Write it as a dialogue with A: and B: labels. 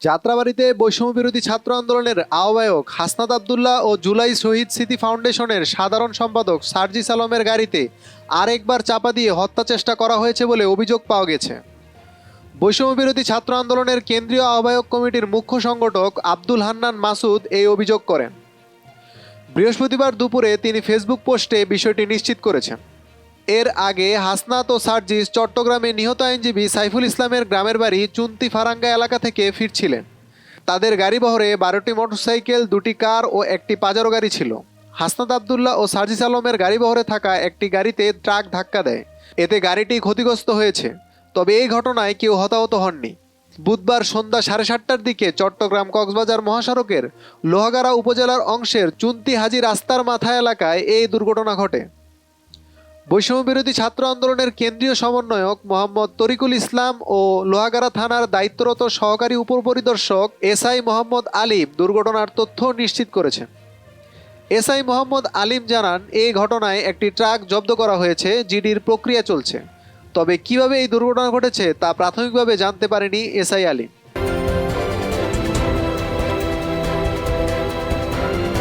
A: যাত্রাবাড়িতে বৈষম্য বিরোধী ছাত্র আন্দোলনের আহ্বায়ক হাসনাদ আবদুল্লাহ ও জুলাই শহীদ স্মৃতি ফাউন্ডেশনের সাধারণ সম্পাদক সার্জিস আলমের গাড়িতে আরেকবার চাপা দিয়ে হত্যা চেষ্টা করা হয়েছে বলে অভিযোগ পাওয়া গেছে। বৈষম্য বিরোধী ছাত্র আন্দোলনের কেন্দ্রীয় আহ্বায়ক কমিটির মুখ্য সংগঠক আব্দুল হান্নান মাসুদ এই অভিযোগ করেন। বৃহস্পতিবার দুপুরে তিনি ফেসবুক পোস্টে বিষয়টি নিশ্চিত করেছেন। এর আগে হাসনাত ও সার্জিস চট্টগ্রামে নিহত আইনজীবী সাইফুল ইসলামের গ্রামের বাড়ি চুন্তি ফারাঙ্গা এলাকা থেকে ফিরছিলেন। তাদের গাড়িবহরে বারোটি মোটরসাইকেল, দুটি কার ও একটি পাজারো গাড়ি ছিল। হাসনাত আবদুল্লাহ ও সার্জিস আলমের গাড়িবহরে থাকা একটি গাড়িতে ট্রাক ধাক্কা দেয়। এতে গাড়িটি ক্ষতিগ্রস্ত হয়েছে। তবে এই ঘটনায় কেউ হতাহত হননি। বুধবার সন্ধ্যা সাড়ে সাতটার দিকে চট্টগ্রাম কক্সবাজার মহাসড়কের লোহাগাড়া উপজেলার অংশের চুন্তি হাজি রাস্তার মাথা এলাকায় এই দুর্ঘটনা ঘটে। বৈষম্য বিরোধী ছাত্র আন্দোলনের কেন্দ্রীয় সমন্বয়ক মোহাম্মদ তরিকুল ইসলাম ও লোহাগাড়া থানার দায়িত্বরত সহকারী উপপরিদর্শক এসআই মোহাম্মদ আলিম দুর্ঘটনার তথ্য নিশ্চিত করেছেন। এসআই মোহাম্মদ আলিম জানান এই ঘটনায় একটি ট্রাক জব্দ করা হয়েছে, জিডির প্রক্রিয়া চলছে। তবে কীভাবে এই দুর্ঘটনা ঘটেছে তা প্রাথমিকভাবে জানতে পারেনি এসআই আলিম।